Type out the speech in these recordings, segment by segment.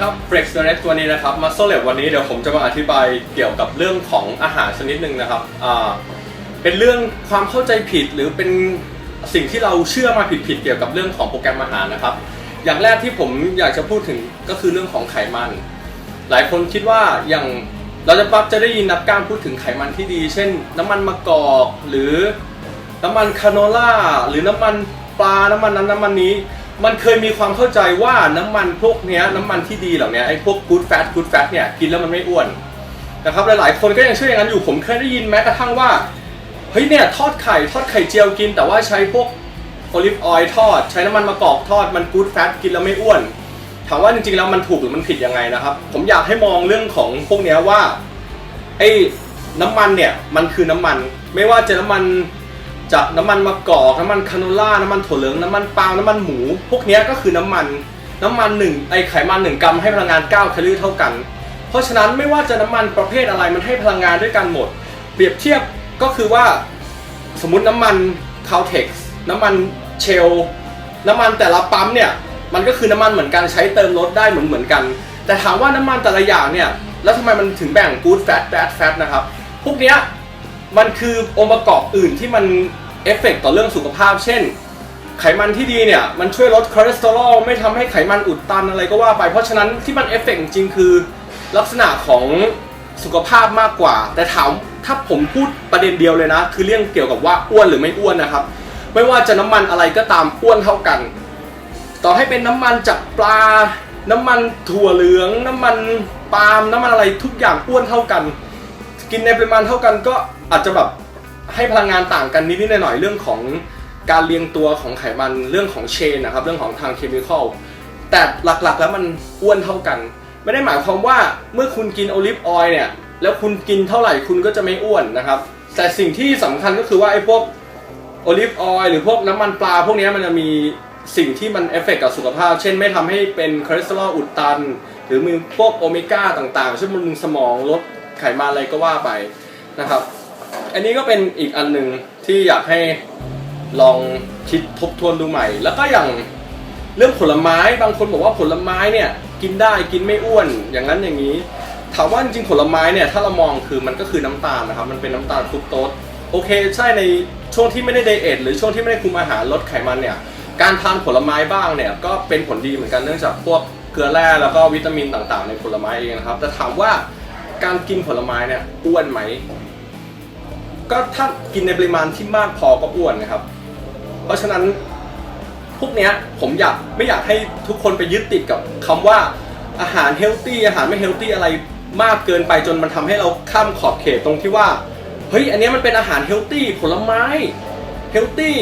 ครับ Flex d i r e c t ตัวนี้นะครับ Muscle Lab วันนี้เดี๋ยวผมจะมาอธิบายเกี่ยวกับเรื่องของอาหารชนิดหนึ่งนะครับอ่าเป็นเรื่องความเข้าใจผิดหรือเป็นสิ่งที่เราเชื่อมาผิดๆเกี่ยวกับเรื่องของโปรแกรมอาหารนะครับ อย่างแรกที่ผมอยากจะพูดถึงก็คือเรื่องของไขมัน หลายคนคิดว่าอย่างเราจะปั๊บจะได้ยินนักก้ามพูดถึงไขมันที่ดี เช่น น้ำมันมะกอกหรือน้ำมันคาโนล่าหรือน้ำมันปลาน้ำมันนั้นน้ำมันนี้ มันเคยมีความเข้าใจว่าน้ำมันพวกเนี้ยน้ำมันที่ดีเหล่าเนี้ยไอ้พวก good fat good fat เนี่ยกินแล้วมันไม่อ้วนนะครับหลายๆ คนก็ยังเชื่ออย่างนั้นอยู่ผมเคยได้ยินแม้กระทั่งว่าเฮ้ยเนี่ยทอดไข่ทอดไข่เจียวกิน แต่ว่าใช้พวกโอลิฟออยล์ทอด ใช้น้ำมันมะกอกทอดมัน good fat กินแล้วไม่อ้วนถามว่าจริงๆแล้วมันถูกหรือมันผิดยังไงนะครับ ผมอยากให้มองเรื่องของพวกเนี้ยว่าไอ้น้ำมันเนี่ยมันคือน้ำมัน ไม่ว่าจะน้ำมัน จากน้ำมันมะกอกน้ำมันคาโนล่าน้ำมันถั่วเหลืองน้ำมันปาล์มน้ำมันหมู พวกนี้ก็คือน้ำมันน้ำมันหนึ่งไอไขมันหนึ่งกรัมให้พลังงาน9แคลอรี่เท่ากัน เพราะฉะนั้นไม่ว่าจะน้ำมันประเภทอะไรมันให้พลังงานด้วยกันหมด เปรียบเทียบก็คือว่าสมมติน้ำมันคาเท็กซ์น้ำมันเชลน้ำมันแต่ละปั๊มเนี่ยมันก็คือน้ำมันเหมือนกันใช้เติมรถได้เหมือนเหมือนกัน แต่ถามว่าน้ำมันแต่ละอย่างเนี่ยแล้วทำไมมันถึงแบ่ง good fat bad fat นะครับพวกเนี้ย มันคือองค์ประกอบอื่นที่มันเอฟเฟกต่อเรื่องสุขภาพ เช่น ไขมันที่ดีเนี่ยมันช่วยลดคอเลสเตอรอลไม่ทำให้ไขมันอุดตันอะไรก็ว่าไป เพราะฉะนั้นที่มันเอฟเฟกจริงคือลักษณะของสุขภาพมากกว่า แต่ถามถ้าผมพูดประเด็นเดียวเลยนะ คือเรื่องเกี่ยวกับว่าอ้วนหรือไม่อ้วนนะครับ ไม่ว่าจะน้ำมันอะไรก็ตามอ้วนเท่ากัน ต่อให้เป็นน้ำมันจากปลา น้ำมันถั่วเหลือง น้ำมันปาล์มน้ำมันอะไรทุกอย่างอ้วนเท่ากัน กินในปริมาณเท่ากันก็ อาจจะแบบให้พลังงานต่างกันนิดๆหน่อยๆเรื่องของการเรียงตัวของไขมันเรื่องของเชนนะครับเรื่องของทางเคมีคอลแต่หลักๆแล้วมันอ้วนเท่ากัน ไม่ได้หมายความว่าเมื่อคุณกินโอลิฟออยล์เนี่ยแล้วคุณกินเท่าไหร่คุณก็จะไม่อ้วนนะครับ แต่สิ่งที่สำคัญก็คือว่าไอ้พวกโอลิฟออยล์หรือพวกน้ำมันปลาพวกนี้มันจะมีสิ่งที่มันเอฟเฟกกับสุขภาพ เช่นไม่ทำให้เป็นคอเลสเตอรอลอุดตัน หรือมีพวกโอเมก้าต่างๆเช่วยบำรุงสมองลดไขมันอะไรก็ว่าไปนะครับ อันนี้ก็เป็นอีกอันหนึ่งที่อยากให้ลองคิดทบทวนดูใหม่ แล้วก็อย่างเรื่องผลไม้บางคนบอกว่าผลไม้เนี่ย กินได้กินไม่อ้วนอย่างนั้นอย่างนี้ ถามว่าจริงผลไม้เนี่ยถ้าเรามองคือมันก็คือน้ำตาลนะครับ มันเป็นน้ำตาลฟรุกโตสโอเค ใช่ในช่วงที่ไม่ได้ไดเอทหรือช่วงที่ไม่ได้คุมอาหารลดไขมันเนี่ยการทานผลไม้บ้างเนี่ยก็เป็นผลดีเหมือนกันเนื่องจากพวกเกลือแร่แล้วก็วิตามินต่างๆ ในผลไม้เองนะครับแต่ถามว่าการกินผลไม้เนี่ยอ้วนไหม ก็ถ้ากินในปริมาณที่มากพอก็อ้วนนะครับ เพราะฉะนั้นพวกเนี้ยผมอยากไม่อยากให้ทุกคนไปยึดติดกับคำว่าอาหารเฮลตี้อาหารไม่เฮลตี้อะไรมากเกินไปจนมันทำให้เราข้ามขอบเขตตรงที่ว่าเฮ้ยอันนี้มันเป็นอาหารเฮลตี้ผลไม้เฮลตี้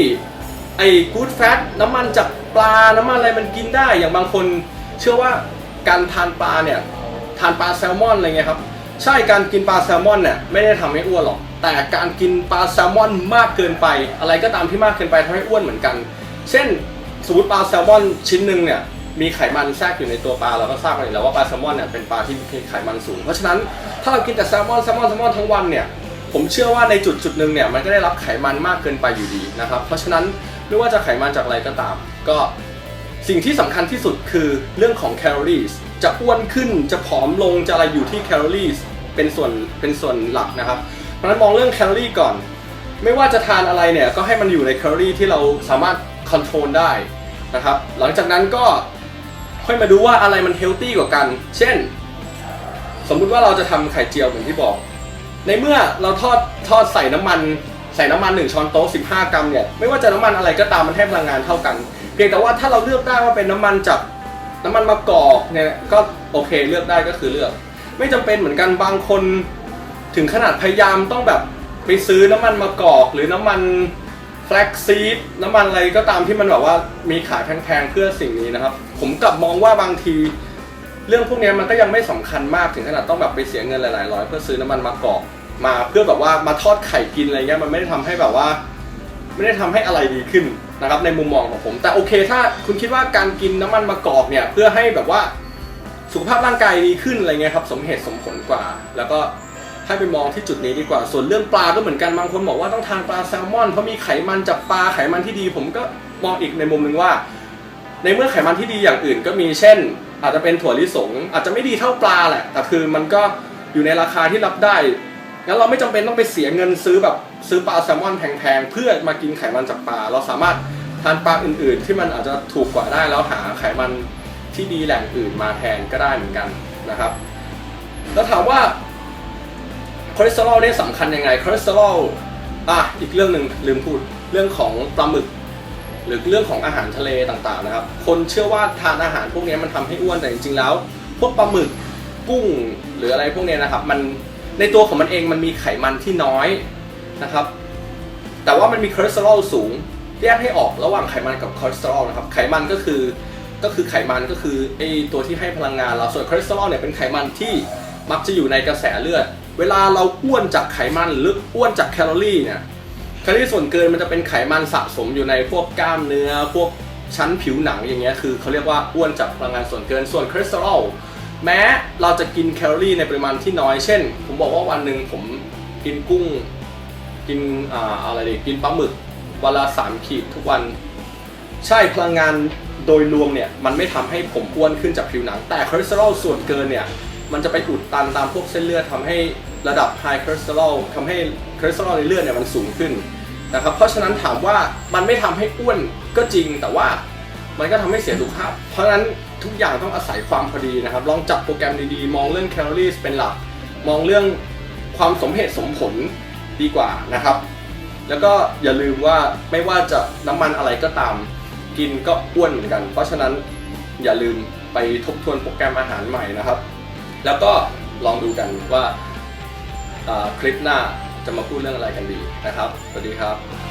ไอ้กูดแฟตน้ำมันจากปลาน้ำมันอะไรมันกินได้อย่างบางคนเชื่อว่าการทานปลาเนี่ยทานปลาแซลมอนอะไรเงี้ยครับ ใช่การกินปลาแซลมอนเนี่ยไม่ได้ทำให้อ้วนหรอก แต่การกินปลาแซลมอนมากเกินไป อะไรก็ตามที่มากเกินไปทำให้อ้วนเหมือนกัน เช่นสมมติปลาแซลมอนชิ้นหนึ่งเนี่ยมีไขมันแทรกอยู่ในตัวปลาเราก็ทราบกันอยู่แล้วว่าปลาแซลมอนเนี่ยเป็นปลาที่มีไขมันสูง เพราะฉะนั้นถ้าเรากินแต่แซลมอนแซลมอนแซลมอนทั้งวันเนี่ยผมเชื่อว่าในจุดจุดหนึ่งเนี่ยมันก็ได้รับไขมันมากเกินไปอยู่ดีนะครับ เพราะฉะนั้นไม่ว่าจะไขมันจากอะไรก็ตาม ก็สิ่งที่สำคัญที่สุดคือเรื่องของแคลอรี่จะอ้วนขึ้นจะผอมลงจะอะไรอยู่ที่แคลอรี่ เป็นส่วนเป็นส่วนหลักนะครับ เพราะฉะนั้นมองเรื่องแคลอรี่ก่อน ไม่ว่าจะทานอะไรเนี่ยก็ให้มันอยู่ในแคลอรี่ที่เราสามารถคอนโทรลได้นะครับ หลังจากนั้นก็ค่อยมาดูว่าอะไรมันเฮลตี้กว่ากัน เช่น สมมุติว่าเราจะทำไข่เจียวเหมือนที่บอก ในเมื่อเราทอดทอดใส่น้ำมันใส่น้ำมัน 1 ช้อนโต๊ะ 15 กรัมเนี่ย ไม่ว่าจะน้ำมันอะไรก็ตามมันให้พลังงานเท่ากัน เพียงแต่ว่าถ้าเราเลือกได้ว่าเป็นน้ำมันจากน้ำมันมะกอกเนี่ย ก็โอเคเลือกได้ก็คือเลือก ไม่จำเป็นเหมือนกันบางคน ถึงขนาดพยายามต้องแบบไปซื้อน้ำมันมะกอก หรือน้ำมันแฟลกซีดน้ำมันอะไรก็ตามที่มันแบบว่ามีขายแพงๆเพื่อสิ่งนี้นะครับ ผมกลับมองว่าบางที เรื่องพวกนี้มันก็ยังไม่สำคัญมากถึงขนาดต้องแบบไปเสียเงินหลายๆร้อยเพื่อซื้อน้ำมันมะกอกมาเพื่อแบบว่ามาทอดไข่กินอะไรเงี้ยมันไม่ได้ทำให้แบบว่า ไม่ได้ทำให้อะไรดีขึ้นนะครับในมุมมองของผม แต่โอเคถ้าคุณคิดว่าการกินน้ำมันมะกอกเนี่ยเพื่อให้แบบว่า สุขภาพร่างกายดีขึ้นอะไรเงี้ยครับสมเหตุสมผลกว่า แล้วก็ให้ไปมองที่จุดนี้ดีกว่า ส่วนเรื่องปลาก็เหมือนกันบางคนบอกว่าต้องทานปลาแซลมอนเพราะมีไขมันจากปลาไขมันที่ดี ผมก็มองอีกในมุมหนึ่งว่า ในเมื่อไขมันที่ดีอย่างอื่นก็มีเช่น อาจจะเป็นถั่วลิสง อาจจะไม่ดีเท่าปลาแหละแต่คือมันก็อยู่ในราคาที่รับได้งั้นเราไม่จำเป็นต้องไปเสียเงินซื้อแบบซื้อปลาแซลมอนแพงๆเพื่อมากินไขมันจากปลาเราสามารถทานปลาอื่นๆ ที่มันอาจจะถูกกว่าได้แล้วหาไขมัน ที่ดีแหล่งอื่นมาแทนก็ได้เหมือนกันนะครับ แล้วถามว่าคอเลสเตอรอลเนี่ยสำคัญยังไงคอเลสเตอรอลอะอีกเรื่องหนึ่งลืมพูดเรื่องของปลาหมึก หรือเรื่องของอาหารทะเลต่างๆนะครับ คนเชื่อว่าทานอาหารพวกนี้มันทำให้อ้วนแต่จริงๆแล้ว พวกปลาหมึกกุ้งหรืออะไรพวกนี้นะครับ มันในตัวของมันเองมันมีไขมันที่น้อยนะครับ แต่ว่ามันมีคอเลสเตอรอลสูงแยกให้ออกระหว่างไขมันกับคอเลสเตอรอลนะครับ ไขมันก็คือ ก็คือไขมันก็คือไอตัวที่ให้พลังงานเราส่วนคอเลสเตอรอลเนี่ยเป็นไขมันที่มักจะอยู่ในกระแสเลือด เวลาเราอ้วนจากไขมันหรืออ้วนจากแคลอรี่เนี่ยแคลอรี่ส่วนเกินมันจะเป็นไขมันสะสมอยู่ในพวกกล้ามเนื้อ พวกชั้นผิวหนังอย่างเงี้ยคือเขาเรียกว่าอ้วนจากพลังงานส่วนเกินส่วนคอเลสเตอรอลแม้เราจะกินแคลอรี่ในปริมาณที่น้อยเช่น ผมบอกว่าวันหนึ่งผมกินกุ้งกินอ่าอะไรดีกินปลาหมึกวันละสามขีดทุกวัน ใช่พลังงาน โดยรวมเนี่ยมันไม่ทำให้ผมอ้วนขึ้นจากผิวหนัง แต่คอเลสเตอรอลส่วนเกินเนี่ยมันจะไปอุดตันตามพวกเส้นเลือดทำให้ระดับไฮคอเลสเตอรอลทำให้คอเลสเตอรอลในเลือดเนี่ยมันสูงขึ้นนะครับเพราะฉะนั้นถามว่ามันไม่ทำให้อ้วนก็จริงแต่ว่ามันก็ทำให้เสียสุขภาพ เพราะฉะนั้นทุกอย่างต้องอาศัยความพอดีนะครับ ลองจับโปรแกรมดีๆ มองเรื่องแคลอรี่เป็นหลัก มองเรื่องความสมเหตุสมผลดีกว่านะครับ แล้วก็อย่าลืมว่าไม่ว่าจะน้ำมันอะไรก็ตาม กินก็อ้วนเหมือนกัน เพราะฉะนั้นอย่าลืมไปทบทวนโปรแกรมอาหารใหม่นะครับ แล้วก็ลองดูกันว่าอ่าคลิปหน้าจะมาพูดเรื่องอะไรกันดีนะครับ สวัสดีครับ